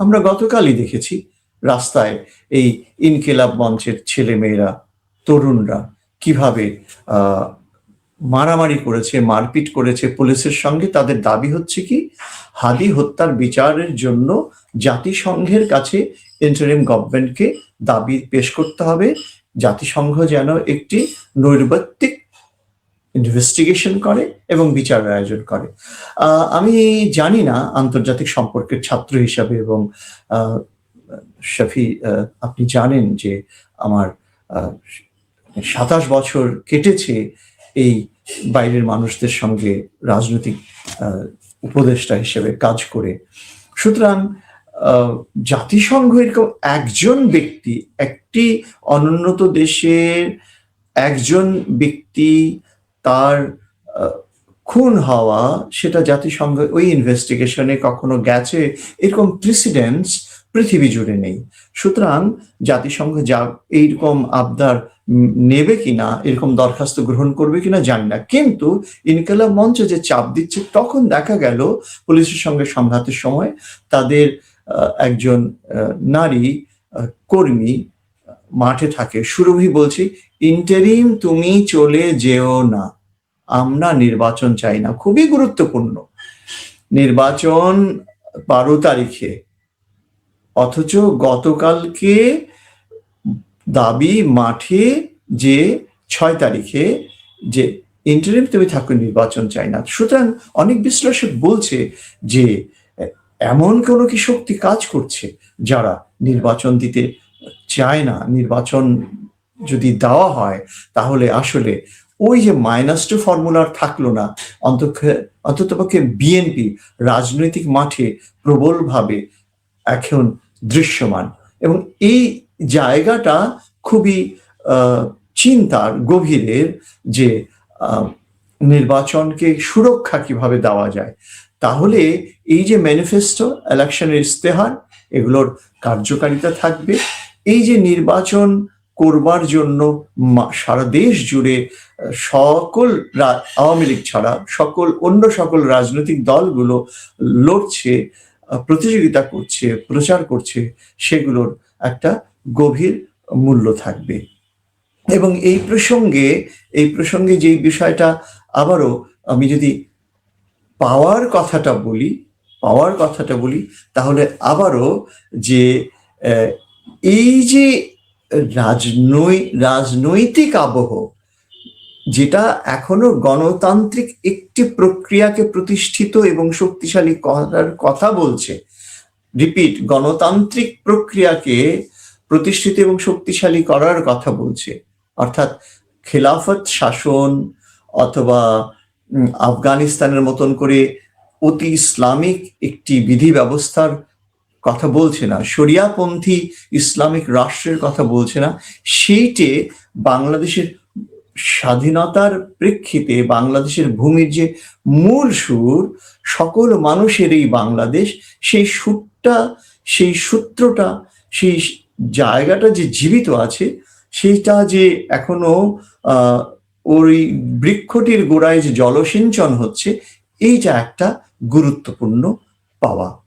আমরা গতকালই দেখেছি রাস্তায় এই ইনকিলাব মঞ্চের ছেলেমেয়েরা, তরুণরা কীভাবে মারামারি করেছে, মারপিট করেছে পুলিশের সঙ্গে। তাদের দাবি হচ্ছে কি, হাদি হত্যার বিচারের জন্য জাতিসংঘের কাছে ইন্টারিম গভর্নমেন্টকে দাবি পেশ করতে হবে। জাতিসংঘ যেন একটি নৈর্ব্যক্তিক ইনভেস্টিগেশন করে এবং বিচারের আয়োজন করে। আমি জানি না আন্তর্জাতিক সম্পর্কের ছাত্র হিসাবে এবং শফি আপনি জানেন যে আমার সাতাশ বছর কেটেছে এই বাইরের মানুষদের সঙ্গে রাজনৈতিক উপদেষ্টা হিসেবে কাজ করে। সুতরাং জাতিসংঘ এরকম একজন ব্যক্তি, একটি অনুন্নত দেশের একজন ব্যক্তি তার খুন হওয়া সেটা জাতিসংঘ ওই ইনভেস্টিগেশনে কখনো গেছে, এরকম প্রেসিডেন্টস পৃথিবী জুড়ে নেই। সুতরাং জাতিসংঘ যা এইরকম আবদার নেবে কিনা, এরকম দরখাস্ত গ্রহণ করবে কিনা জানি না। কিন্তু ইনকালাব মঞ্চ যে চাপ দিচ্ছে, তখন দেখা গেল পুলিশের সঙ্গে সংঘাতের সময় তাদের একজন নারী কর্মী মাঠে থাকে। সুরভি বলছি, ইন্টারিম তুমি চলে যেও না। আমরা নির্বাচন চাই না। খুবই গুরুত্বপূর্ণ। নির্বাচন বারো তারিখে। অথচ গতকালকে দাবি মাঠে যে ছয় তারিখে যে ইন্টারিম তুমি থাকো নির্বাচন চাই না। সুতরাং অনেক বিশ্লেষক বলছে যে, এমন কোনো কি শক্তি কাজ করছে যারা নির্বাচন দিতে চায় না? নির্বাচন যদি দেওয়া হয়, তাহলে আসলে ওই যে মাইনাস টু ফর্মুলার থাকল না অন্তত পক্ষে বিএনপি রাজনৈতিক মাঠে প্রবলভাবে এখন দৃশ্যমান। এবং এই জায়গাটা খুবই চিন্তার গভীরের যে নির্বাচনকে সুরক্ষা কীভাবে দেওয়া যায়। তাহলে এই যে ম্যানিফেস্টো ইলেকশনের ইস্তেহার এগুলোর কার্যকারিতা থাকবে। এই যে নির্বাচন করবার জন্য সারা দেশ জুড়ে সকল আওয়ামী লীগ ছাড়া সকল, অন্য সকল রাজনৈতিক দলগুলো লড়ছে প্রতিযোগিতা করছে, প্রচার করছে, সেগুলোর একটা গভীর মূল্য থাকবে। এবং এই প্রসঙ্গে এই প্রসঙ্গে যেই বিষয়টা আবারও আমি যদি পাওয়ার কথাটা বলি, পাওয়ার কথাটা বলি, তাহলে আবারও যে এই যে রাজনৈ রাজনৈতিক আবহ, যেটা এখনও গণতান্ত্রিক একটি প্রক্রিয়াকে প্রতিষ্ঠিত এবং শক্তিশালী করার কথা বলছে। রিপিট, গণতান্ত্রিক প্রক্রিয়াকে প্রতিষ্ঠিত এবং শক্তিশালী করার কথা বলছে। অর্থাৎ খেলাফত শাসন অথবা আফগানিস্তানের মতন করে অতি ইসলামিক একটি বিধি ব্যবস্থার কথা বলছে না। শরিয়াপন্থী ইসলামিক রাষ্ট্রের কথা বলছে না। সেইটে বাংলাদেশের স্বাধীনতার প্রেক্ষিতে বাংলাদেশের ভূমির যে মূল সুর, সকল মানুষের এই বাংলাদেশ, সেই সুরটা, সেই সূত্রটা, সেই জায়গাটা যে জীবিত আছে, সেইটা যে এখনও ওই বৃক্ষটির গোড়ায় যে জলসিঞ্চন হচ্ছে, এইটা একটা গুরুত্বপূর্ণ পাওয়া।